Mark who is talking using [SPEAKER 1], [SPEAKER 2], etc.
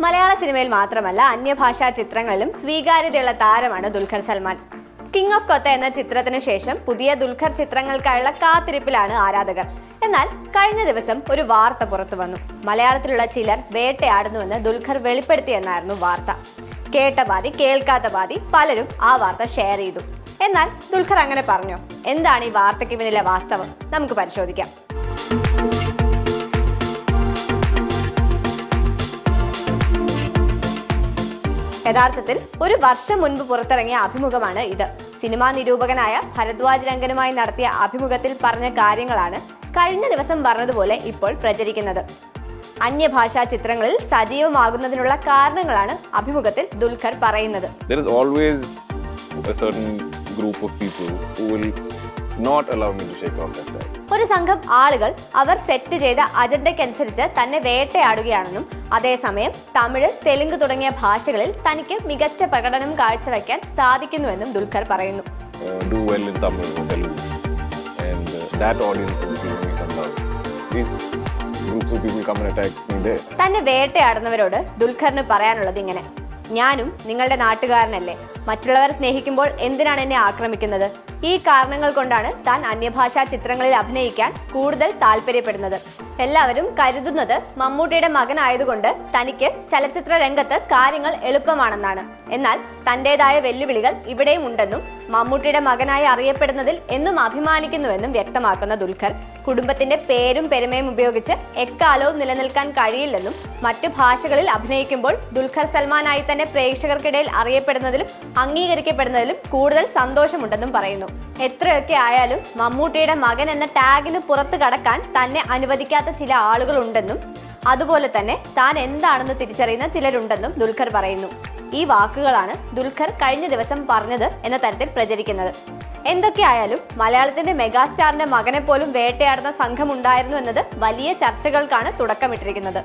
[SPEAKER 1] മലയാള സിനിമയിൽ മാത്രമല്ല അന്യഭാഷാ ചിത്രങ്ങളിലും സ്വീകാര്യതയുള്ള താരമാണ് ദുൽഖർ സൽമാൻ. കിങ് ഓഫ് കൊത്ത എന്ന ചിത്രത്തിന് ശേഷം പുതിയ ദുൽഖർ ചിത്രങ്ങൾക്കായുള്ള കാത്തിരിപ്പിലാണ് ആരാധകർ. എന്നാൽ കഴിഞ്ഞ ദിവസം ഒരു വാർത്ത പുറത്തു വന്നു. മലയാളത്തിലുള്ള ചിലർ വേട്ടയാടുന്നുവെന്ന് ദുൽഖർ വെളിപ്പെടുത്തിയെന്നായിരുന്നു വാർത്ത. കേട്ട പാതി കേൾക്കാത്ത പാതി പലരും ആ വാർത്ത ഷെയർ ചെയ്തു. എന്നാൽ ദുൽഖർ അങ്ങനെ പറഞ്ഞു? എന്താണ് ഈ വാർത്തയ്ക്ക് പിന്നിലെ വാസ്തവം? നമുക്ക് പരിശോധിക്കാം. യഥാർത്ഥത്തിൽ ഒരു വർഷം മുൻപ് പുറത്തിറങ്ങിയ അഭിമുഖമാണ് ഇത്. സിനിമാ നിരൂപകനായ ഭരദ്വാജ് രംഗനുമായി നടത്തിയ അഭിമുഖത്തിൽ പറഞ്ഞ കാര്യങ്ങളാണ് കഴിഞ്ഞ ദിവസം പറഞ്ഞതുപോലെ ഇപ്പോൾ പ്രചരിക്കുന്നത്. അന്യഭാഷാ ചിത്രങ്ങളിൽ സജീവമാകുന്നതിനുള്ള കാരണങ്ങളാണ് അഭിമുഖത്തിൽ ദുൽഖർ പറയുന്നത്.
[SPEAKER 2] Not allow me to shake off
[SPEAKER 1] ഒരു സംഘം ആളുകൾ അവർ സെറ്റ് ചെയ്ത അജണ്ടയ്ക്കനുസരിച്ച് തന്നെ വേട്ടയാടുകയാണെന്നും അതേസമയം തമിഴ് തെലുങ്ക് തുടങ്ങിയ ഭാഷകളിൽ തനിക്ക് മികച്ച പ്രകടനം കാഴ്ചവെക്കാൻ സാധിക്കുന്നുവെന്നും ദുൽഖർ പറയുന്നു. തന്നെ വേട്ടയാടുന്നവരോട് ദുൽഖറിന് പറയാനുള്ളത് ഇങ്ങനെ ഞാനും നിങ്ങളുടെ നാട്ടുകാരനല്ലേ. മറ്റുള്ളവർ സ്നേഹിക്കുമ്പോൾ എന്തിനാണ് എന്നെ ആക്രമിക്കുന്നത്? ഈ കാരണങ്ങൾ കൊണ്ടാണ് താൻ അന്യഭാഷാ ചിത്രങ്ങളിൽ അഭിനയിക്കാൻ കൂടുതൽ താല്പര്യപ്പെടുന്നത്. എല്ലാവരും കരുതുന്നത് മമ്മൂട്ടിയുടെ മകനായതുകൊണ്ട് തനിക്ക് ചലച്ചിത്ര രംഗത്ത് കാര്യങ്ങൾ എളുപ്പമാണെന്നാണ്. എന്നാൽ തന്റേതായ വെല്ലുവിളികൾ ഇവിടെയും ഉണ്ടെന്നും മമ്മൂട്ടിയുടെ മകനായി അറിയപ്പെടുന്നതിൽ എന്നും അഭിമാനിക്കുന്നുവെന്നും വ്യക്തമാക്കുന്ന ദുൽഖർ കുടുംബത്തിന്റെ പേരും പെരുമയും ഉപയോഗിച്ച് എക്കാലവും നിലനിൽക്കാൻ കഴിയില്ലെന്നും മറ്റു ഭാഷകളിൽ അഭിനയിക്കുമ്പോൾ ദുൽഖർ സൽമാനായി തന്നെ പ്രേക്ഷകർക്കിടയിൽ അറിയപ്പെടുന്നതിലും അംഗീകരിക്കപ്പെടുന്നതിലും കൂടുതൽ സന്തോഷമുണ്ടെന്നും പറയുന്നു. എത്രയൊക്കെ ആയാലും മമ്മൂട്ടിയുടെ മകൻ എന്ന ടാഗിന് പുറത്തു കടക്കാൻ തന്നെ അനുവദിക്കാത്ത ചില ആളുകളുണ്ടെന്നും അതുപോലെ തന്നെ താൻ എന്താണെന്ന് തിരിച്ചറിയുന്ന ചിലരുണ്ടെന്നും ദുൽഖർ പറയുന്നു. ഈ വാക്കുകളാണ് ദുൽഖർ കഴിഞ്ഞ ദിവസം പറഞ്ഞത് എന്ന തരത്തിൽ പ്രചരിക്കുന്നത്. എന്തൊക്കെയായാലും മലയാളത്തിന്റെ മെഗാസ്റ്റാറിന്റെ മകനെ പോലും വേട്ടയാടുന്ന സംഘം ഉണ്ടായിരുന്നു എന്നത് വലിയ ചർച്ചകൾക്കാണ് തുടക്കമിട്ടിരിക്കുന്നത്.